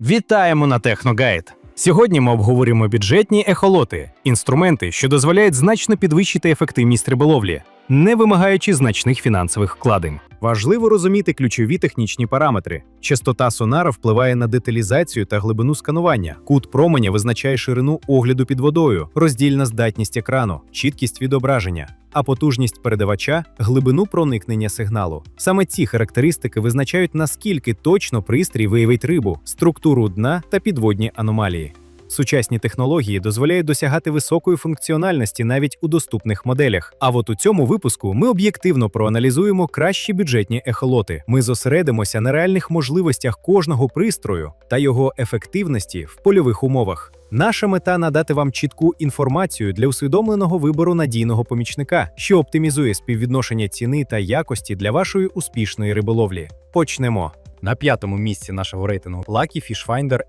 Вітаємо на Техногайд! Сьогодні ми обговорюємо бюджетні ехолоти, інструменти, що дозволяють значно підвищити ефективність риболовлі, не вимагаючи значних фінансових вкладень. Важливо розуміти ключові технічні параметри. Частота сонара впливає на деталізацію та глибину сканування. Кут променя визначає ширину огляду під водою, роздільна здатність екрану, чіткість відображення. А потужність передавача глибину проникнення сигналу. Саме ці характеристики визначають наскільки точно пристрій виявить рибу, структуру дна та підводні аномалії. Сучасні технології дозволяють досягати високої функціональності навіть у доступних моделях. А от у цьому випуску ми об'єктивно проаналізуємо кращі бюджетні ехолоти. Ми зосередимося на реальних можливостях кожного пристрою та його ефективності в польових умовах. Наша мета надати вам чітку інформацію для усвідомленого вибору надійного помічника, що оптимізує співвідношення ціни та якості для вашої успішної риболовлі. Почнемо. На п'ятому місці нашого рейтингу Lucky Fish Finder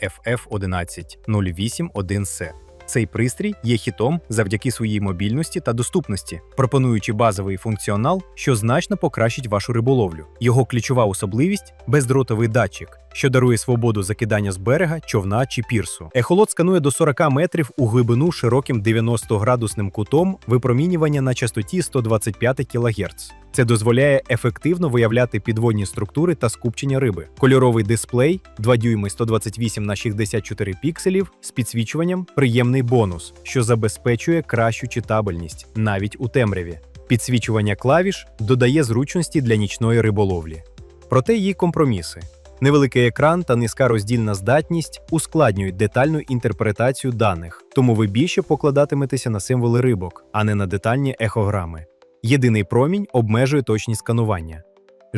FF11081C. Цей пристрій є хітом завдяки своїй мобільності та доступності, пропонуючи базовий функціонал, що значно покращить вашу риболовлю. Його ключова особливість бездротовий датчик, що дарує свободу закидання з берега, човна чи пірсу. Ехолот сканує до 40 метрів у глибину широким 90-градусним кутом випромінювання на частоті 125 кГц. Це дозволяє ефективно виявляти підводні структури та скупчення риби. Кольоровий дисплей 2 дюйми 128 на 64 пікселів з підсвічуванням приємний бонус, що забезпечує кращу читабельність навіть у темряві. Підсвічування клавіш додає зручності для нічної риболовлі. Проте є компроміси. Невеликий екран та низька роздільна здатність ускладнюють детальну інтерпретацію даних, тому ви більше покладатиметеся на символи рибок, а не на детальні ехограми. Єдиний промінь обмежує точність сканування.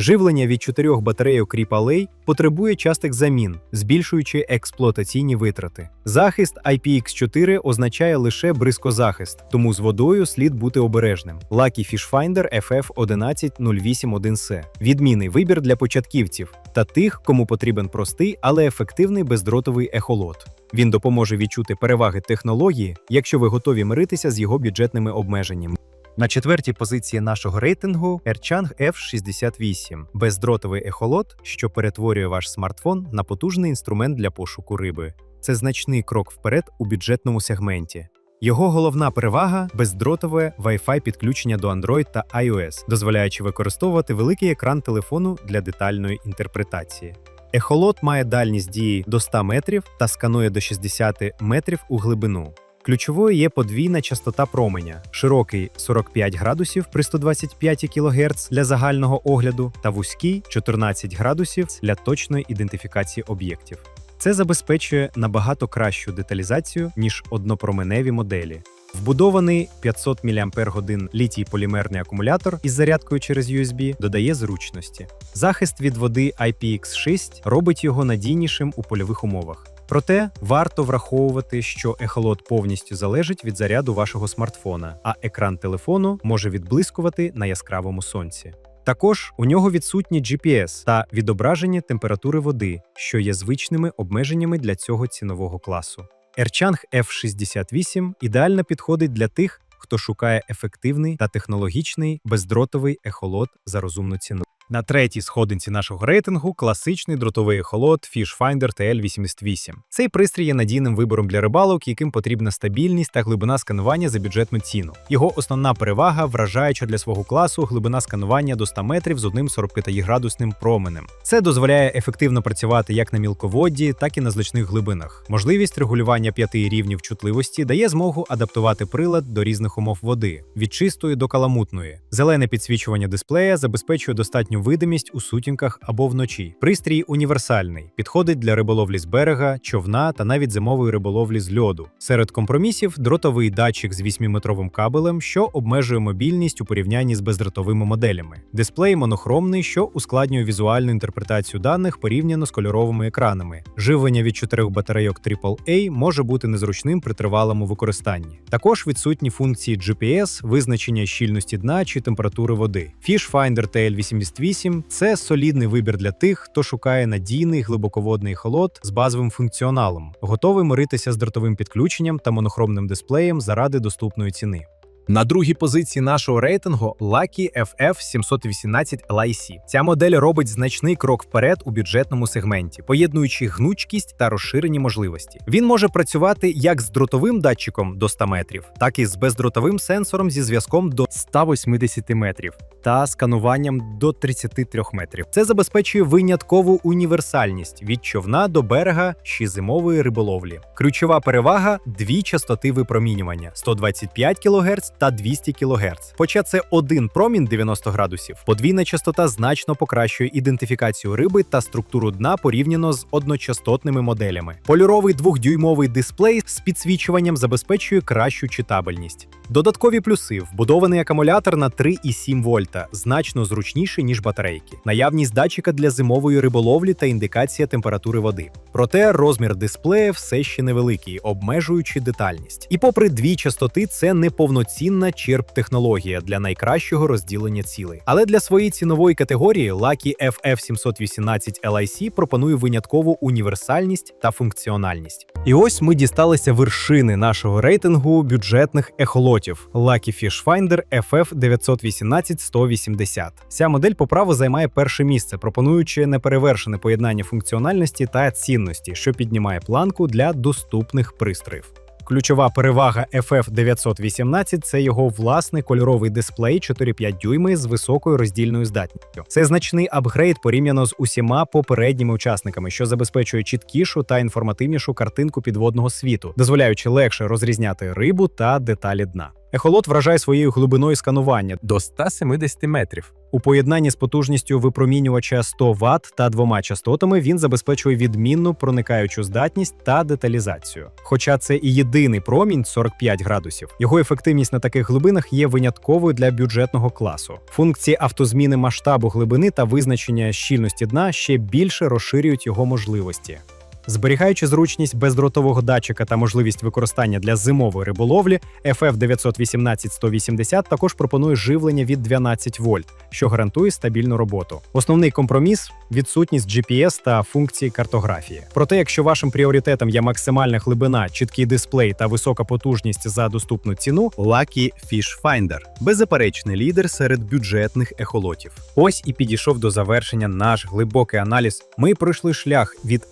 Живлення від чотирьох батарейок AAA потребує частих замін, збільшуючи експлуатаційні витрати. Захист IPX4 означає лише бризкозахист, тому з водою слід бути обережним. Lucky Fish Finder FF11081C – відмінний вибір для початківців та тих, кому потрібен простий, але ефективний бездротовий ехолот. Він допоможе відчути переваги технології, якщо ви готові миритися з його бюджетними обмеженнями. На четвертій позиції нашого рейтингу Erchang F68 – бездротовий ехолот, що перетворює ваш смартфон на потужний інструмент для пошуку риби. Це значний крок вперед у бюджетному сегменті. Його головна перевага бездротове Wi-Fi підключення до Android та iOS, дозволяючи використовувати великий екран телефону для детальної інтерпретації. Ехолот має дальність дії до 100 метрів та сканує до 60 метрів у глибину. Ключовою є подвійна частота променя, широкий 45 градусів при 125 кГц для загального огляду та вузький 14 градусів для точної ідентифікації об'єктів. Це забезпечує набагато кращу деталізацію, ніж однопроменеві моделі. Вбудований 500 мАч літій полімерний акумулятор із зарядкою через USB додає зручності. Захист від води IPX6 робить його надійнішим у польових умовах. Проте варто враховувати, що ехолот повністю залежить від заряду вашого смартфона, а екран телефону може відблискувати на яскравому сонці. Також у нього відсутні GPS та відображення температури води, що є звичними обмеженнями для цього цінового класу. Erchang F68 ідеально підходить для тих, хто шукає ефективний та технологічний бездротовий ехолот за розумну ціну. На третій сходинці нашого рейтингу класичний дротовий ехолот Fish Finder TL88. Цей пристрій є надійним вибором для рибалок, яким потрібна стабільність та глибина сканування за бюджетну ціну. Його основна перевага вражаюча для свого класу глибина сканування до 100 метрів з одним 45-градусним променем. Це дозволяє ефективно працювати як на мілководді, так і на значних глибинах. Можливість регулювання п'яти рівнів чутливості дає змогу адаптувати прилад до різних умов води від чистої до каламутної. Зелене підсвічування дисплея забезпечує достатню видимість у сутінках або вночі. Пристрій універсальний, підходить для риболовлі з берега, човна та навіть зимової риболовлі з льоду. Серед компромісів дротовий датчик з 8-метровим кабелем, що обмежує мобільність у порівнянні з бездротовими моделями. Дисплей монохромний, що ускладнює візуальну інтерпретацію даних порівняно з кольоровими екранами. Живлення від чотирьох батарейок AAA може бути незручним при тривалому використанні. Також відсутні функції GPS, визначення щільності дна чи температури води. Fish Finder TL88 це солідний вибір для тих, хто шукає надійний глибоководний холод з базовим функціоналом, готовий миритися з дротовим підключенням та монохромним дисплеєм заради доступної ціни. На другій позиції нашого рейтингу Lucky FF718 LIC. Ця модель робить значний крок вперед у бюджетному сегменті, поєднуючи гнучкість та розширені можливості. Він може працювати як з дротовим датчиком до 100 метрів, так і з бездротовим сенсором зі зв'язком до 180 метрів та скануванням до 33 метрів. Це забезпечує виняткову універсальність від човна до берега ще зимової риболовлі. Ключова перевага дві частоти випромінювання 125 кГц та 200 кГц. Хоча це один промінь 90 градусів, подвійна частота значно покращує ідентифікацію риби та структуру дна порівняно з одночастотними моделями. Польоровий двохдюймовий дисплей з підсвічуванням забезпечує кращу читабельність. Додаткові плюси: вбудований акумулятор на 3,7 вольта, значно зручніший ніж батарейки. Наявність датчика для зимової риболовлі та індикація температури води. Проте розмір дисплея все ще невеликий, обмежуючи детальність. І попри дві частоти, це не повноцінна черп технологія для найкращого розділення цілей. Але для своєї цінової категорії Lucky FF718 LIC пропонує виняткову універсальність та функціональність. І ось ми дісталися вершини нашого рейтингу бюджетних ехолотів Lucky Fish Finder FF 918 180. Ця модель по праву займає перше місце, пропонуючи неперевершене поєднання функціональності та цінності, що піднімає планку для доступних пристроїв. Ключова перевага FF918 – це його власний кольоровий дисплей 4,5 дюйми з високою роздільною здатністю. Це значний апгрейд порівняно з усіма попередніми учасниками, що забезпечує чіткішу та інформативнішу картинку підводного світу, дозволяючи легше розрізняти рибу та деталі дна. Ехолот вражає своєю глибиною сканування до 170 метрів. у поєднанні з потужністю випромінювача 100 Вт та двома частотами він забезпечує відмінну проникаючу здатність та деталізацію. Хоча це і єдиний промінь 45 градусів, його ефективність на таких глибинах є винятковою для бюджетного класу. Функції автозміни масштабу глибини та визначення щільності дна ще більше розширюють його можливості. Зберігаючи зручність бездротового датчика та можливість використання для зимової риболовлі, FF 918 180 також пропонує живлення від 12 вольт, що гарантує стабільну роботу. Основний компроміс відсутність GPS та функції картографії. Проте, якщо вашим пріоритетом є максимальна глибина, чіткий дисплей та висока потужність за доступну ціну, Lucky Fish Finder – беззаперечний лідер серед бюджетних ехолотів. Ось і підійшов до завершення наш глибокий аналіз. Ми пройшли шлях від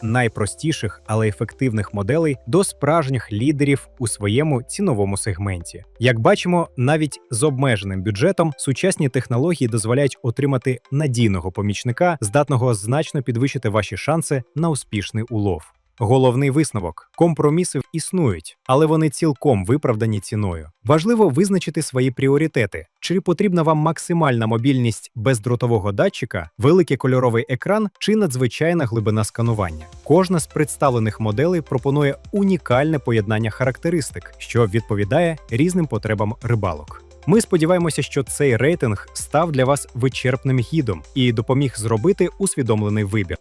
найпростіших, але ефективних моделей до справжніх лідерів у своєму ціновому сегменті. Як бачимо, навіть з обмеженим бюджетом сучасні технології дозволяють отримати надійного помічника, здатного значно підвищити ваші шанси на успішний улов. Головний висновок: компроміси існують, але вони цілком виправдані ціною. Важливо визначити свої пріоритети. Чи потрібна вам максимальна мобільність бездротового датчика, великий кольоровий екран чи надзвичайна глибина сканування? Кожна з представлених моделей пропонує унікальне поєднання характеристик, що відповідає різним потребам рибалок. Ми сподіваємося, що цей рейтинг став для вас вичерпним гідом і допоміг зробити усвідомлений вибір.